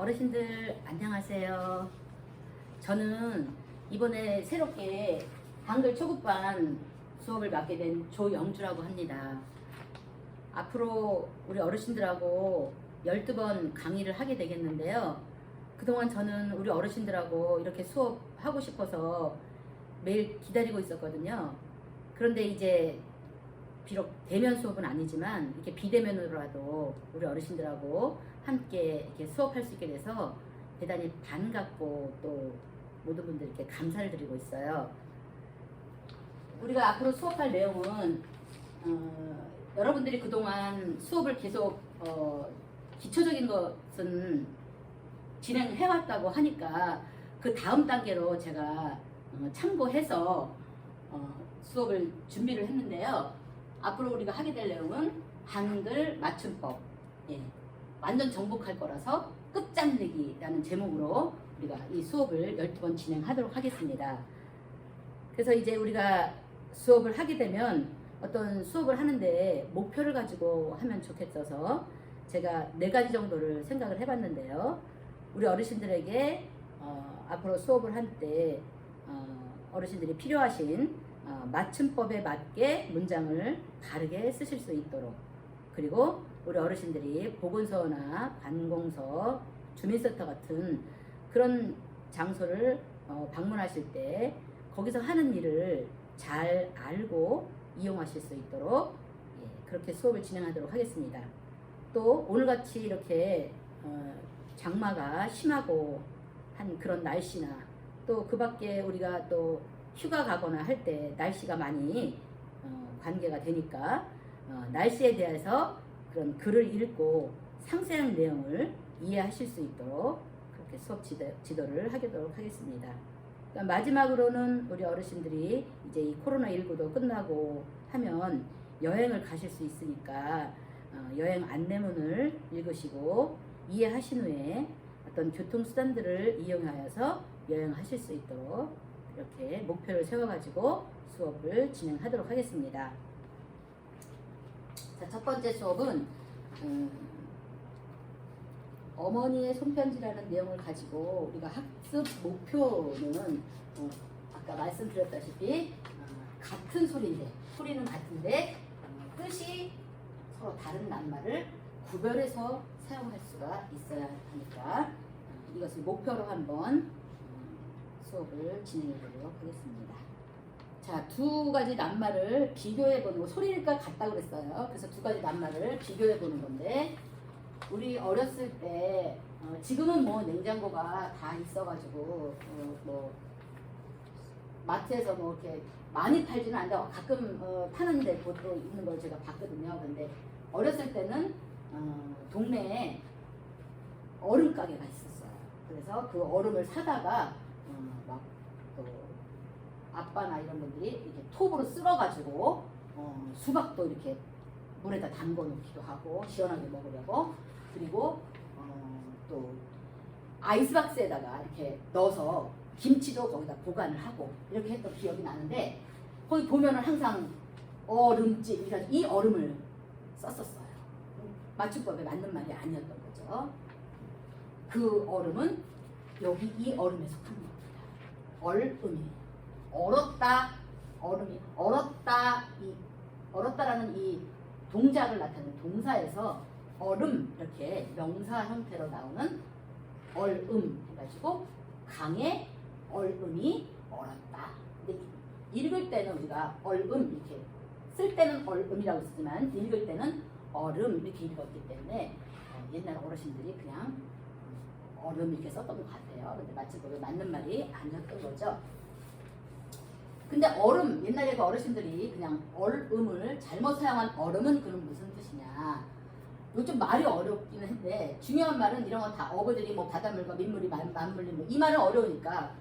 어르신들 안녕하세요. 저는 이번에 새롭게 한글 초급반 수업을 맡게 된 조영주라고 합니다. 앞으로 우리 어르신들하고 12번 강의를 하게 되겠는데요. 그동안 저는 우리 어르신들하고 이렇게 수업하고 싶어서 매일 기다리고 있었거든요. 그런데 이제 비록 대면 수업은 아니지만 이렇게 비대면으로라도 우리 어르신들하고 함께 이렇게 수업할 수 있게 돼서 대단히 반갑고 또 모든 분들께 감사를 드리고 있어요. 우리가 앞으로 수업할 내용은 어, 여러분들이 그동안 수업을 계속 어, 기초적인 것은 진행해왔다고 하니까 그 다음 단계로 제가 어, 참고해서 어, 수업을 준비를 했는데요. 앞으로 우리가 하게 될 내용은 한글 맞춤법. 예, 완전 정복할 거라서 끝장내기라는 제목으로 우리가 이 수업을 12번 진행하도록 하겠습니다. 그래서 이제 우리가 수업을 하게 되면 어떤 수업을 하는데 목표를 가지고 하면 좋겠어서 제가 네 가지 정도를 생각을 해봤는데요. 우리 어르신들에게 어, 앞으로 수업을 할때 어, 어르신들이 필요하신 어, 맞춤법에 맞게 문장을 바르게 쓰실 수 있도록 그리고 우리 어르신들이 보건소나 관공서, 주민센터 같은 그런 장소를 어, 방문하실 때 거기서 하는 일을 잘 알고 이용하실 수 있도록 예, 그렇게 수업을 진행하도록 하겠습니다. 또 오늘같이 이렇게 어, 장마가 심하고 한 그런 날씨나 또 그 밖에 우리가 또 휴가 가거나 할 때 날씨가 많이 어, 관계가 되니까 어, 날씨에 대해서 그런 글을 읽고 상세한 내용을 이해하실 수 있도록 그렇게 수업 지도, 지도를 하도록 하겠습니다. 그러니까 마지막으로는 우리 어르신들이 이제 이 코로나19도 끝나고 하면 여행을 가실 수 있으니까 어, 여행 안내문을 읽으시고 이해하신 후에 어떤 교통수단들을 이용하여서 여행하실 수 있도록 이렇게 목표를 세워가지고 수업을 진행하도록 하겠습니다. 자, 첫 번째 수업은 음, 어머니의 손편지라는 내용을 가지고 우리가 학습 목표는 어, 아까 말씀드렸다시피 어, 같은 소리인데 소리는 같은데 어, 뜻이 서로 다른 낱말을 구별해서 사용할 수가 있어야 하니까 어, 이것을 목표로 한번 어, 수업을 진행해 보도록 하겠습니다. 자, 두 가지 낱말을 비교해 보는 거, 소리가 같다고 그랬어요. 그래서 두 가지 낱말을 비교해 보는 건데, 우리 어렸을 때, 어, 지금은 뭐 냉장고가 다 있어가지고, 어, 뭐, 마트에서 뭐 이렇게 많이 팔지는 않는데, 가끔 어, 파는 데 곳도 있는 걸 제가 봤거든요. 근데 어렸을 때는, 어, 동네에 얼음 가게가 있었어요. 그래서 그 얼음을 사다가, 아빠나 이런 분들이 이렇게 톱으로 쓸어가지고 어, 수박도 이렇게 물에다 담궈 놓기도 하고 시원하게 먹으려고 그리고 어, 또 아이스박스에다가 이렇게 넣어서 김치도 거기다 보관을 하고 이렇게 했던 기억이 나는데 거기 보면은 항상 얼음찜 이 얼음을 썼었어요. 맞춤법에 맞는 말이 아니었던 거죠. 그 얼음은 여기 이 얼음에 속한 겁니다. 얼음이에요. 얼었다 얼음이 얼었다 이 얼었다라는 이 동작을 나타내는 동사에서 얼음 이렇게 명사 형태로 나오는 얼음 해가지고 강에 얼음이 얼었다. 근데 읽을 때는 우리가 얼음 이렇게 쓸 때는 얼음이라고 쓰지만 읽을 때는 얼음 이렇게 읽었기 때문에 어, 옛날 어르신들이 그냥 얼음 이렇게 썼던 것 같아요. 근데 마치 그게 맞는 말이 아니었던 거죠. 근데 얼음 옛날에 그 어르신들이 그냥 얼음을 잘못 사용한 얼음은 그럼 무슨 뜻이냐? 요즘 말이 어렵기는 한데 중요한 말은 이런 건 다 어부들이 뭐 바닷물과 민물이 만- 맞물린 뭐이 말은 어려우니까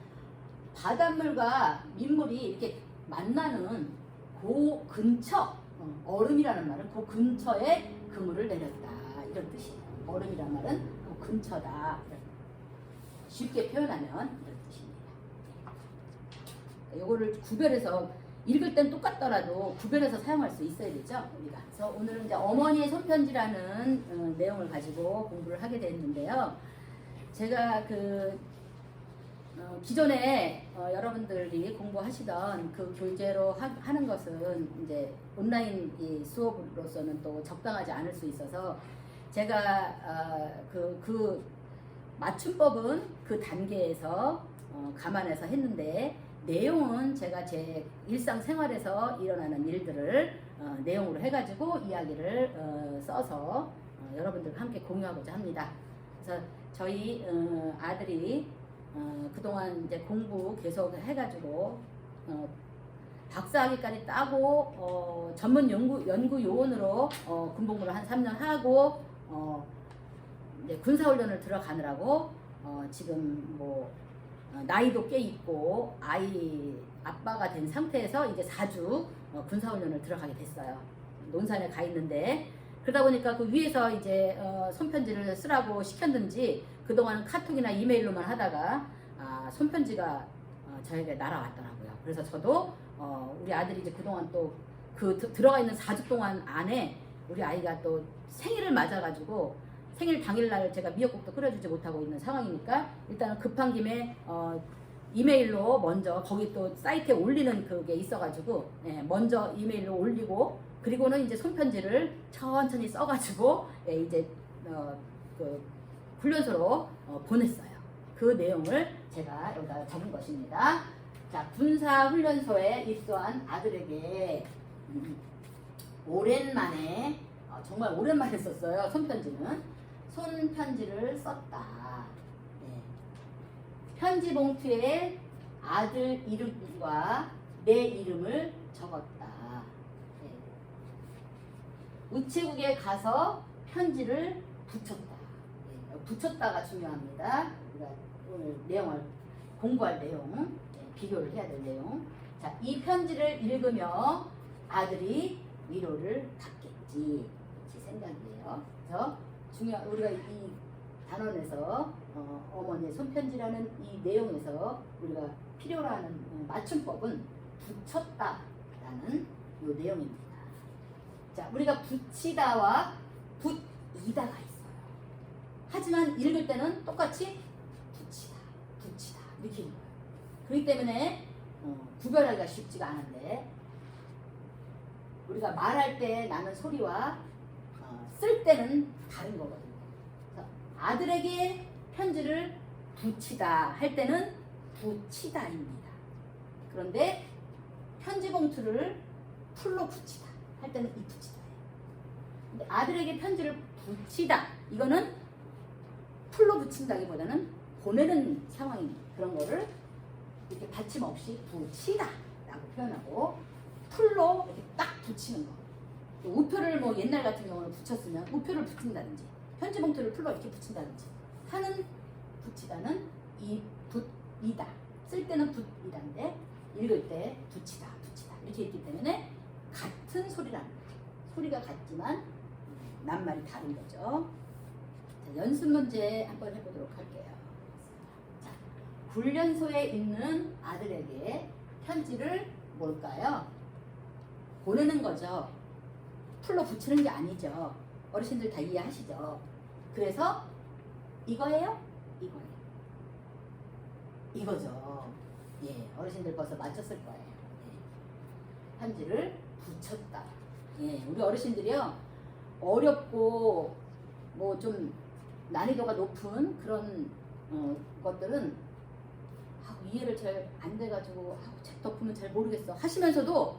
바닷물과 민물이 이렇게 만나는 그 근처 어, 얼음이라는 말은 그 근처에 그물을 내렸다 이런 뜻이에요. 얼음이란 말은 그 근처다. 쉽게 표현하면. 요거를 구별해서 읽을 땐 똑같더라도 구별해서 사용할 수 있어야 되죠 우리가. 그래서 오늘은 이제 어머니의 손편지라는 어, 내용을 가지고 공부를 하게 됐는데요. 제가 그 어, 기존에 어, 여러분들이 공부하시던 그 교재로 하, 는 것은 이제 온라인 이 수업으로서는 또 적당하지 않을 수 있어서 제가 어, 그, 그 맞춤법은 그 단계에서 어, 감안해서 했는데 내용은 제가 제 일상생활에서 일어나는 일들을 어, 내용으로 해가지고 이야기를 어, 써서 어, 여러분들과 함께 공유하고자 합니다. 그래서 저희 어, 아들이 어, 그동안 이제 공부 계속 해가지고 어, 박사학위까지 따고 어, 전문 연구 연구 요원으로 어, 군복무를 한 3년 하고 어, 이제 군사훈련을 들어가느라고 어, 지금 뭐 어, 나이도 꽤 있고 아이 아빠가 된 상태에서 이제 4주 어, 군사훈련을 들어가게 됐어요. 논산에 가 있는데 그러다 보니까 그 위에서 이제 어, 손편지를 쓰라고 시켰는지 그동안은 카톡이나 이메일로만 하다가 아, 손편지가 어, 저에게 날아왔더라고요. 그래서 저도 어, 우리 아들이 이제 그동안 또 그 들어가 있는 4주 동안 안에 우리 아이가 또 생일을 맞아가지고 생일 당일날 제가 미역국도 끓여주지 못하고 있는 상황이니까 일단은 급한 김에 어, 이메일로 먼저 거기 또 사이트에 올리는 그게 있어가지고 예, 먼저 이메일로 올리고 그리고는 이제 손편지를 천천히 써가지고 예, 이제 어, 그 훈련소로 어, 보냈어요. 그 내용을 제가 여기다 적은 것입니다. 자 군사 훈련소에 입소한 아들에게 음, 오랜만에 어, 정말 오랜만에 썼어요. 손편지는 손편지를 썼다. 네. 편지 봉투에 아들 이름과 내 이름을 적었다. 네. 우체국에 가서 편지를 붙였다. 네. 붙였다가 중요합니다. 우리가 오늘 내용을 공부할 내용, 네, 비교를 해야 될 내용. 자, 이 편지를 읽으며 아들이 위로를 받겠지. 제 생각이에요. 그래서 중요한 우리가 이 단원에서 어, 어머니의 손편지라는 이 내용에서 우리가 필요로 하는 어, 맞춤법은 붙였다라는 이 내용입니다. 자, 우리가 붙이다와 붙이다가 있어요. 하지만 읽을 때는 똑같이 붙이다, 붙이다 이렇게 읽어요. 그렇기 때문에 어, 구별하기가 쉽지가 않은데 우리가 말할 때 나는 소리와 어, 쓸 때는 다른 거거든요. 아들에게 편지를 붙이다 할 때는 붙이다입니다. 그런데 편지 봉투를 풀로 붙이다 할 때는 이 붙이다예요. 아들에게 편지를 붙이다 이거는 풀로 붙인다기보다는 보내는 상황입니다. 그런 거를 이렇게 받침 없이 붙이다라고 표현하고 풀로 이렇게 딱 붙이는 거. 우표를 뭐 옛날 같은 경우는 붙였으면 우표를 붙인다든지 편지 봉투를 풀로 이렇게 붙인다든지. 하는 붙이다는 이 붙이다. 쓸 때는 붙이다인데 읽을 때 붙이다 붙이다. 이렇게 있기 때문에 같은 거죠 소리가 같지만 낱말이 다른 거죠. 자, 연습 문제 한번 해보도록 할게요. 자, 훈련소에 있는 아들에게 편지를 뭘까요? 보내는 거죠 풀로 붙이는 게 아니죠. 어르신들 다 이해하시죠? 그래서 이거예요? 이거예요. 이거죠. 예, 어르신들 벌써 맞췄을 거예요. 예. 편지를 붙였다. 예, 우리 어르신들이요. 어렵고 뭐 좀 난이도가 높은 그런 어, 것들은 하고 이해를 잘 안 돼가지고 하고 책 덮으면 잘 모르겠어 하시면서도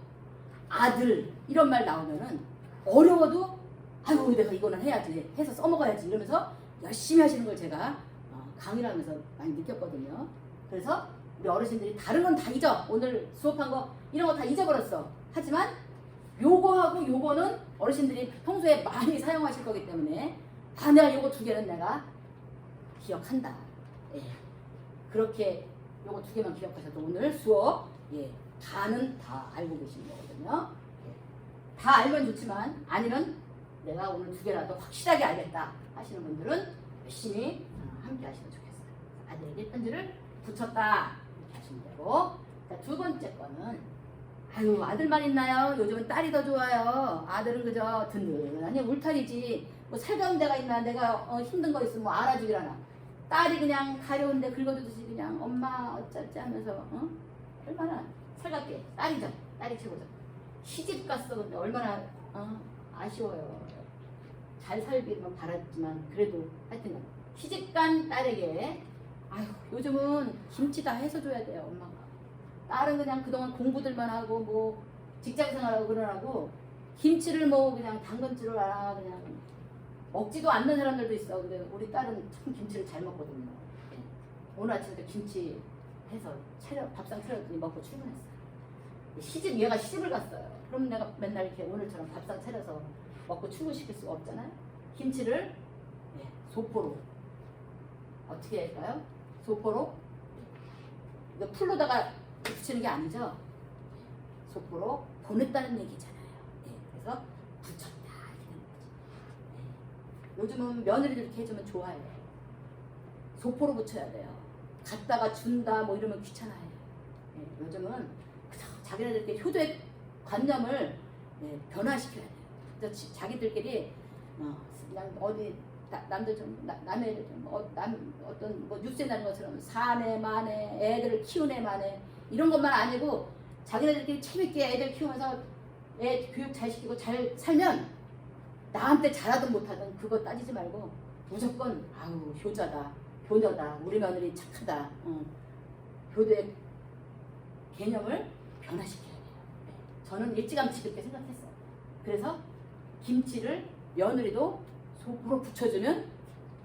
아들 이런 말 나오면은 어려워도 아이고 내가 이거는 해야지 해서 써먹어야지 이러면서 열심히 하시는 걸 제가 어, 강의를 하면서 많이 느꼈거든요. 그래서 우리 어르신들이 다른 건 다 잊어 오늘 수업한 거 이런 거 다 잊어버렸어. 하지만 요거하고 요거는 어르신들이 평소에 많이 사용하실 거기 때문에 아 내가 요거 두 개는 내가 기억한다. 예. 그렇게 요거 두 개만 기억하셔도 오늘 수업 예. 다는 다 알고 계신 거거든요. 다 알면 좋지만 아니면 내가 오늘 두 개라도 확실하게 알겠다 하시는 분들은 열심히 어, 함께 하시면 좋겠어요. 아들에게 편지를 붙였다 이렇게 하시면 되고 자, 두 번째 거는 아유 아들만 있나요? 요즘은 딸이 더 좋아요. 아들은 그저 든든하니 울타리지 뭐 살가운 데가 있나 내가 어, 힘든 거 있으면 뭐 알아주기라나 딸이 그냥 가려운데 긁어주듯이 그냥 엄마 어쩌지 하면서 어? 얼마나 살갑게 딸이죠 딸이 최고죠 시집 갔어. 근데 얼마나 어? 아쉬워요. 잘 살기만 바랐지만 그래도 하여튼 시집간 딸에게 아휴 요즘은 김치 다 해서 줘야 돼요 엄마가. 딸은 그냥 그동안 공부들만 하고 뭐 직장 생활하고 그러라고 김치를 뭐 그냥 담근 줄을 알아 그냥. 먹지도 않는 사람들도 있어. 근데 우리 딸은 참 김치를 잘 먹거든요. 예. 오늘 아침에 김치 해서 차려 밥상 차렸더니 먹고 출근했어요 시집 얘가 시집을 갔어요 그럼 내가 맨날 이렇게 오늘처럼 밥상 차려서 먹고 출근시킬 수가 없잖아요 김치를 예, 소포로 어떻게 할까요? 소포로 이거 풀로다가 붙이는 게 아니죠. 소포로 보냈다는 얘기잖아요. 예, 그래서 붙였다 이렇게 거죠. 예. 요즘은 며느리들 이렇게 해주면 좋아해요. 소포로 붙여야 돼요. 갖다가 준다 뭐 이러면 귀찮아요. 예, 요즘은 자기네들끼리 효도의 관념을 예, 변화시켜야 돼요. 자기들끼리 어, 그냥 어디 나- 남들 좀 나- 남의 좀 어, 남 어떤 뭐 뉴스에 나는 것처럼 사내 만에 애들을 애 만에 이런 것만 아니고 자기네들끼리 재밌게 애들 키우면서 애 교육 잘 시키고 잘 살면 나한테 잘하든 못하든 그거 따지지 말고 무조건 아우 효자다 효녀다 우리 며느리 착하다 어. 효도의 개념을 변화시켜야 돼요 네. 저는 일찌감치 그렇게 생각했어요 그래서 김치를 며느리도 속으로 붙여주면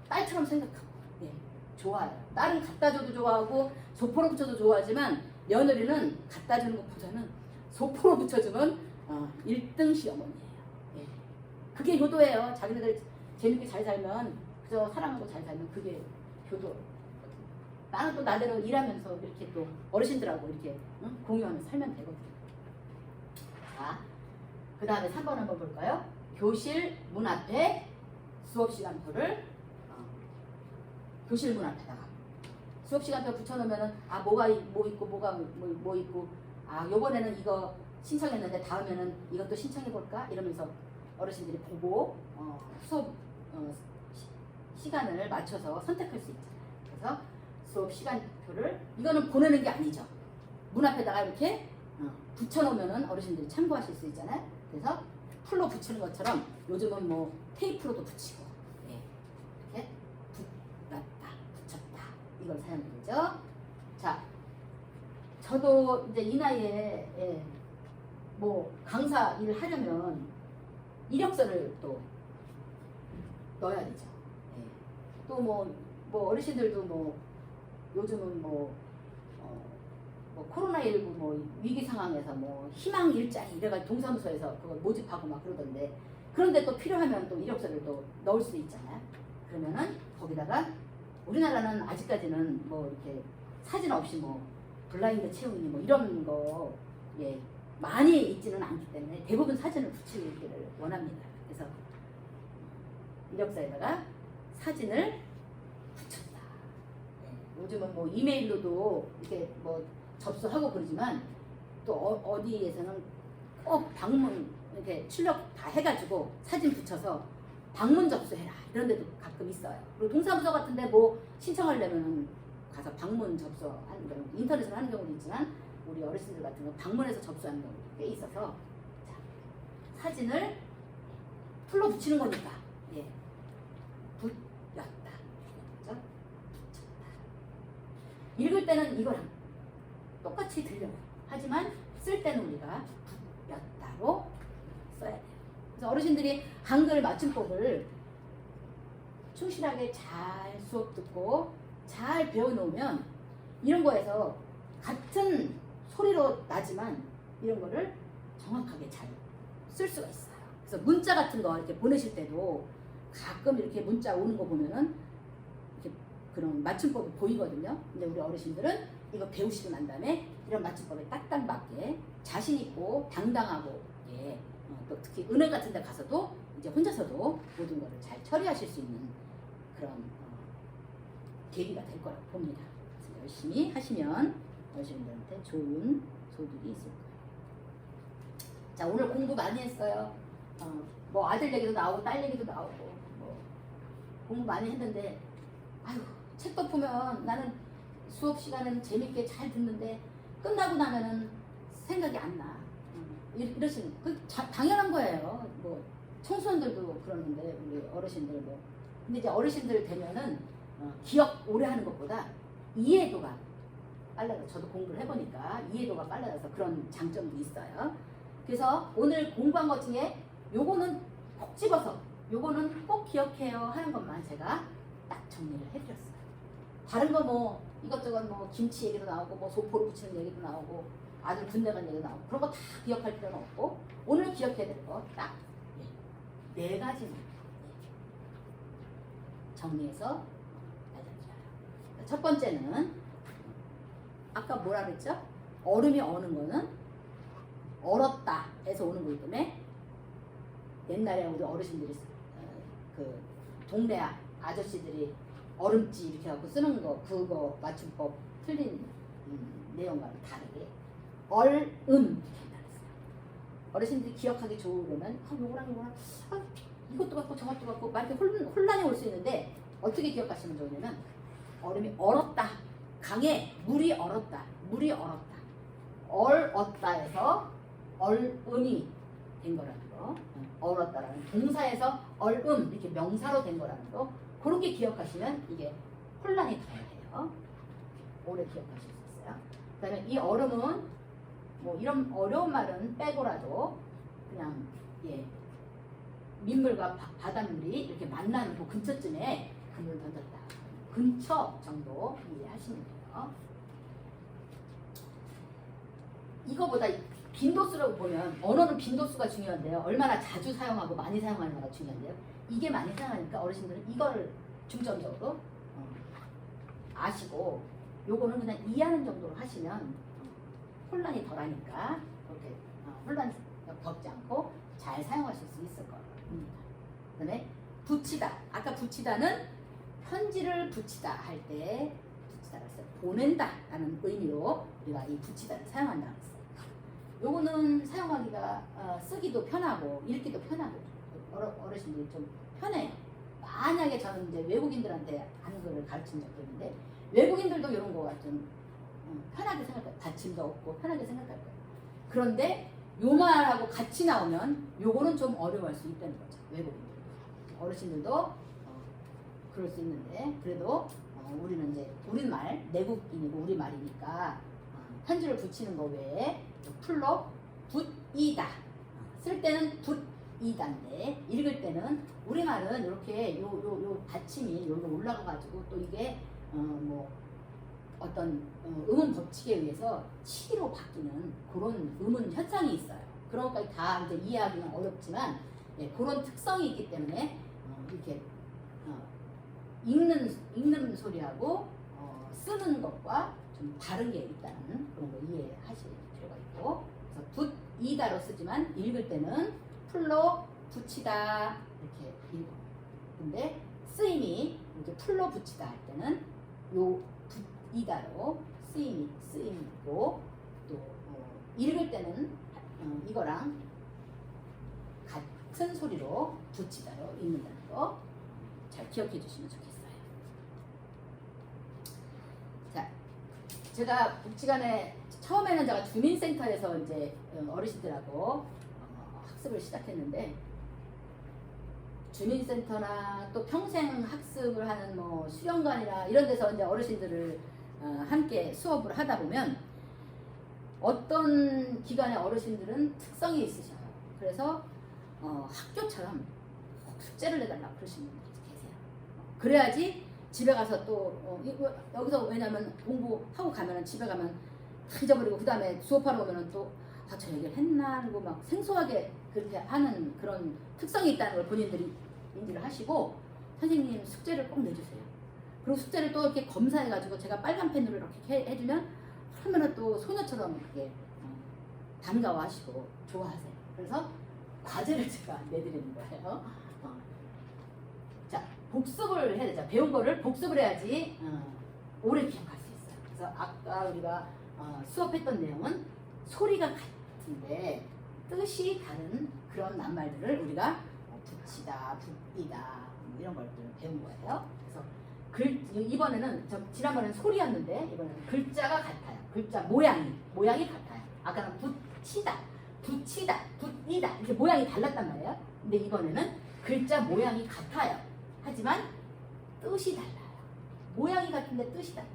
딸처럼 생각하고 예, 좋아요. 딸은 갖다 줘도 좋아하고 소포로 붙여도 좋아하지만 며느리는 갖다 주는 것보다는 소포로 붙여주면 어, 1등 시어머니예요. 예. 그게 효도예요. 자기네들 재밌게 잘 살면 그저 사랑하고 잘 살면 그게 효도. 나는 또 나대로 일하면서 이렇게 또 어르신들하고 이렇게 응? 공유하면서 살면 되거든요. 자, 그 다음에 3번 한번 볼까요? 교실 문 앞에 수업 시간표를 어, 교실 문 앞에다가 수업 시간표 붙여놓으면은 아 뭐가 이- 뭐 있고 뭐가 뭐, 뭐 있고 아 요번에는 이거 신청했는데 다음에는 이것도 신청해 볼까 이러면서 어르신들이 보고 어, 수업 어, 시, 간을 맞춰서 선택할 수 있잖아요. 그래서 수업 시간표를 이거는 보내는 게 아니죠. 문 앞에다가 이렇게 어, 붙여놓으면은 어르신들이 참고하실 수 있잖아요. 그래서 풀로 붙이는 것처럼 요즘은 뭐 테이프로도 붙이고 예, 이렇게 붙였다 붙였다 이걸 사용이 되죠. 자, 저도 이제 이 나이에 예, 뭐 강사 일을 하려면 이력서를 또 넣어야 되죠. 예. 또뭐 뭐 어르신들도 뭐 요즘은 뭐 어, 뭐 코로나19 뭐 위기 상황에서 뭐 희망 일자리 이래가지고 동사무소에서 그걸 모집하고 막 그러던데 그런데 또 필요하면 또 이력서를 또 넣을 수 있잖아요. 그러면은 거기다가 우리나라는 아직까지는 뭐 이렇게 사진 없이 뭐 블라인드 채우기 뭐 이런 거 예, 많이 있지는 않기 때문에 대부분 사진을 붙이기를 원합니다. 그래서 이력서에다가 사진을 요즘은 뭐 이메일로도 이렇게 뭐 접수하고 그러지만 또 어, 디에서는꼭 방문 이렇게 출력 다 해가지고 사진 붙여서 방문 접수해라 이런 데도 가끔 있어요. 그리고 동사무소 같은데 뭐 신청하려면 가서 방문 접수하는 경우 인터넷으로 하는 경우도 있지만 우리 어르신들 같은 경우 방문해서 접수하는 경우도 꽤 있어서 자, 사진을 풀로 붙이는 거니까 예 붙였다 그죠? 붙였다 읽을 때는 이거랑 똑같이 들려요. 하지만 쓸 때는 우리가 붙였다로 써야 돼요. 그래서 어르신들이 한글 맞춤법을 충실하게 잘 수업 듣고 잘 배워놓으면 이런 거에서 같은 소리로 나지만 이런 거를 정확하게 잘 쓸 수가 있어요. 그래서 문자 같은 거 이렇게 보내실 때도 가끔 이렇게 문자 오는 거 보면은 그런 맞춤법이 보이거든요. 근데 우리 어르신들은 이거 배우시고 난 다음에 이런 맞춤법에 딱딱 맞게 자신 있고 당당하고 예, 어, 또 특히 은행 같은 데 가서도 이제 혼자서도 모든 거를 잘 처리하실 수 있는 그런 어, 계기가 될 거라고 봅니다. 그래서 열심히 하시면 어르신들한테 좋은 소득이 있을 거예요. 자 오늘 공부 많이 했어요. 어, 뭐 아들 얘기도 나오고 딸 얘기도 나오고 뭐 공부 많이 했는데 아유 책도 보면 나는 수업 시간은 재밌게 잘 듣는데 끝나고 나면은 생각이 안 나. 음, 이- 이러시는 그 자- 당연한 거예요. 뭐 청소년들도 그러는데 우리 어르신들 뭐 근데 이제 어르신들 되면은 어, 기억 오래 하는 것보다 이해도가 빨라요. 저도 공부를 해보니까 이해도가 빨라져서 그런 장점도 있어요. 그래서 오늘 공부한 것 중에 요거는 콕 집어서 요거는 꼭 기억해요 하는 것만 제가 딱 정리를 해드렸어요. 다른 거 뭐 이것저것 뭐 김치 얘기도 나오고 뭐 소포를 붙이는 얘기도 나오고 아들 군대 간 얘기도 나오고 그런 거 다 기억할 필요는 없고 오늘 기억해야 될 거 딱 네 가지만 예. 정리해서 알려드려요. 첫 번째는 아까 뭐라 그랬죠? 얼음이 어는 거는 얼었다 해서 오는 거기 때문에 옛날에 우리 어르신들이 쓰- 어, 그 동네 아- 아저씨들이 얼음지 이렇게 갖고 쓰는 거 그거 맞춤법 틀린 음, 내용과는 다르게. 얼음. 어르신들이 기억하기 좋으려면 아, 요거랑 요거랑. 아, 이것도 갖고 저것도 갖고 막 이렇게 혼, 혼란이 올 수 있는데 어떻게 기억하시면 좋으냐면 얼음이 얼었다. 강에 물이 얼었다. 물이 얼었다. 얼었다 해서 얼음이 된 거라는 거. 얼었다라는 동사에서 얼음 이렇게 명사로 된 거라는 거 그렇게 기억하시면 이게 혼란이 덜해요 오래 기억하실 수 있어요 그 다음에 이 얼음은 뭐 이런 어려운 말은 빼고라도 그냥 예 민물과 바, 바닷물이 이렇게 만나는 그 근처쯤에 그물을 던졌다 근처 정도 이해하시면 돼요 이거보다 빈도수라고 보면 언어는 빈도수가 중요한데요. 얼마나 자주 사용하고 많이 사용하는가가 중요한데요. 이게 많이 사용하니까 어르신들은 이거를 중점적으로 어, 아시고 요거는 그냥 이해하는 정도로 하시면 어, 혼란이 덜하니까 그렇게 어, 혼란 겪지 않고 잘 사용하실 수 있을 겁니다. 그다음에 붙이다. 아까 붙이다는 편지를 붙이다 할 때 붙이다가 있어요. 보낸다라는 의미로 우리가 이 붙이다를 사용한다 그랬어요. 요거는 사용하기가 어, 쓰기도 편하고 읽기도 편하고 어르, 어르신들이 좀 편해요. 만약에 저는 이제 외국인들한테 한글을 가르친 적도 있는데 외국인들도 이런 거가 좀 어, 편하게 생각해요. 받침도 없고 편하게 생각할 거예요. 그런데 요 말하고 같이 나오면 요거는 좀 어려워할 수 있다는 거죠. 외국인들. 어르신들도 어, 그럴 수 있는데 그래도 어, 우리는 이제 우리말 내국인이고 우리말이니까 어, 편지를 붙이는 거 외에 풀로 붓이다 어, 쓸 때는 붓 이다인데 읽을 때는 우리말은 이렇게 요 요 요 받침이 여기로 올라가 가지고 또 이게 어 뭐 어떤 어, 음운 법칙에 의해서 치기로 바뀌는 그런 음운 현상이 있어요. 것까지 다 이제 이해하기는 어렵지만 예, 그런 특성이 있기 때문에 어, 이렇게 어, 읽는 읽는 소리하고 어, 쓰는 것과 좀 다른 게 있다는 그런 거 이해하실 필요가 있고 그래서 붓 이다로 쓰지만 읽을 때는 풀로 붙이다 이렇게 읽어. 근데 쓰임이 이제 풀로 붙이다 할 때는 요 붓이다로 쓰임이 쓰임이고 또 어, 읽을 때는 어, 이거랑 같은 소리로 붙이다로 읽는다는 거 잘 기억해 주시면 좋겠어요. 자, 제가 복지관에 처음에는 제가 주민센터에서 이제 어, 어르신들하고 어, 학습을 시작했는데 주민센터나 또 평생 학습을 하는 뭐 수련관이나 이런 데서 이제 어르신들을 어, 함께 수업을 하다 보면 어떤 기관의 어르신들은 특성이 있으셔요. 그래서 어, 학교처럼 꼭 숙제를 내달라 그러시는 분들이 계세요. 그래야지 집에 가서 또 어, 이거- 여기서 왜냐면 공부하고 가면은 집에 가면 다 잊어버리고 그 다음에 수업하러 오면은 또 아 저 얘기를 했나 하고 막 생소하게 그렇게 하는 그런 특성이 있다는 걸 본인들이 인지를 하시고 선생님 숙제를 꼭 내주세요. 그리고 숙제를 또 이렇게 검사해가지고 제가 빨간 펜으로 이렇게 해- 해주면 하면은 또 소녀처럼 그게 어, 반가워하시고 좋아하세요. 그래서 과제를 제가 내드리는 거예요. 어. 자 복습을 해야 되죠. 배운 거를 복습을 해야지 어, 오래 기억할 수 있어요. 그래서 아까 우리가 어, 수업했던 내용은 소리가 같은데 뜻이 다른 그런 낱말들을 우리가 어, 붙이다, 뭐 이런 걸 배운 거예요. 그래서 글 이번에는 저 지난번에는 소리였는데 이번에는 글자가 같아요. 글자 모양이 모양이 같아요. 아까는 붙이다, 붙이다, 붙이다 이렇게 모양이 달랐단 말이에요. 근데 이번에는 글자 모양이 같아요. 하지만 뜻이 달라요. 모양이 같은데 뜻이 달라요.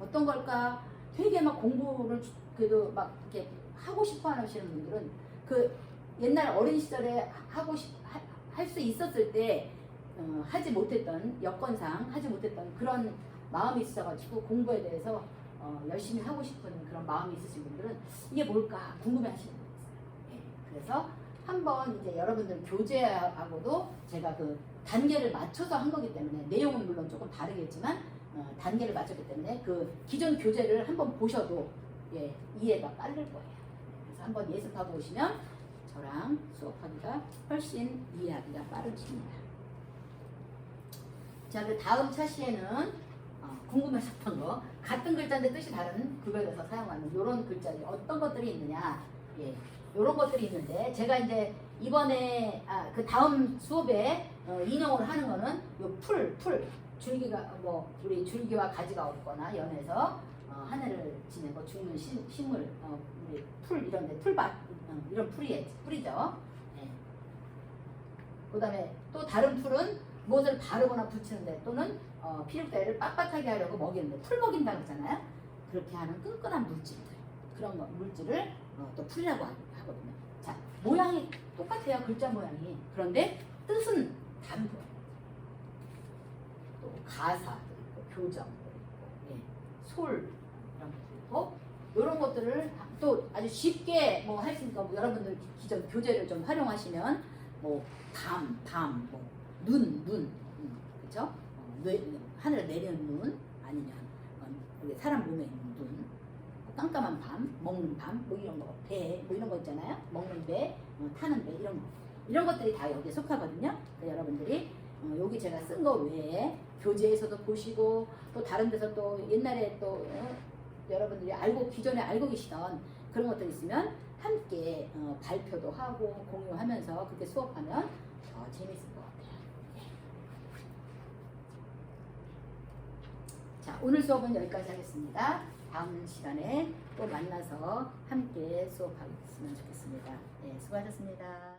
어떤 걸까? 되게 막 공부를 주- 그래도 막 이렇게 하고 싶어 하시는 분들은 그 옛날 어린 시절에 하고 싶할 수 있었을 때 어, 하지 못했던 여건상 하지 못했던 그런 마음이 있어가지고 공부에 대해서 어, 열심히 하고 싶은 그런 마음이 있으신 분들은 이게 뭘까 궁금해하시는 분들 있어요. 예, 그래서 한번 이제 여러분들 교재하고도 제가 그 단계를 맞춰서 한 거기 때문에 내용은 물론 조금 다르겠지만 어, 단계를 맞췄기 때문에 그 기존 교재를 한번 보셔도 예, 이해가 빠를 거예요. 한번 예습하고 오시면 저랑 수업하기가 훨씬 이해하기가 빠르십니다. 자, 그 다음 차시에는 어, 궁금하셨던 거 같은 글자인데 뜻이 다른 구별해서 사용하는 이런 글자들이 어떤 것들이 있느냐, 예, 이런 것들이 있는데 제가 이제 이번에 아, 그 다음 수업에 어, 인용을 하는 거는 요 풀, 풀 줄기가 뭐 우리 줄기와 가지가 없거나 연해서 어, 하늘을 지내고 죽는 식, 식물, 어, 우리 풀 이런데 풀밭 어, 이런 풀이 풀이죠. 예. 그다음에 또 다른 풀은 무엇을 바르거나 붙이는데 또는 어, 피육대를 빳빳하게 하려고 먹이는데 풀 먹인다 그러잖아요. 그렇게 하는 끈끈한 물질들 그런 거, 물질을 어, 또 풀이라고 하- 하거든요. 자 모양이 똑같아요 글자 모양이 그런데 뜻은 다른 거예요. 또 가사도 있고 교정도 있고 예, 솔 있고 이런 것들을 또 아주 쉽게 뭐 할 수 있으니까 뭐 여러분들 기- 기존 교재를 좀 활용하시면 뭐 밤, 밤, 뭐 눈, 눈, 음, 그죠? 어, 뇌, 하늘 내리는 눈 아니면 어, 사람 몸에 있는 눈, 뭐 깜깜한 밤, 먹는 밤, 뭐 이런 거, 배, 뭐 이런 거 있잖아요. 먹는 배, 어, 타는 배 이런 거, 이런 것들이 다 여기에 속하거든요. 그래서 여러분들이 어, 여기 제가 쓴 거 외에 교재에서도 보시고 또 다른 데서 또 옛날에 또 어, 여러분들이 알고 기존에 알고 계시던 그런 것들 있으면 함께 어, 발표도 하고 공유하면서 그렇게 수업하면 더 재밌을 것 같아요. 예. 자, 오늘 수업은 여기까지 하겠습니다. 다음 시간에 또 만나서 함께 수업하겠으면 좋겠습니다. 네, 수고하셨습니다.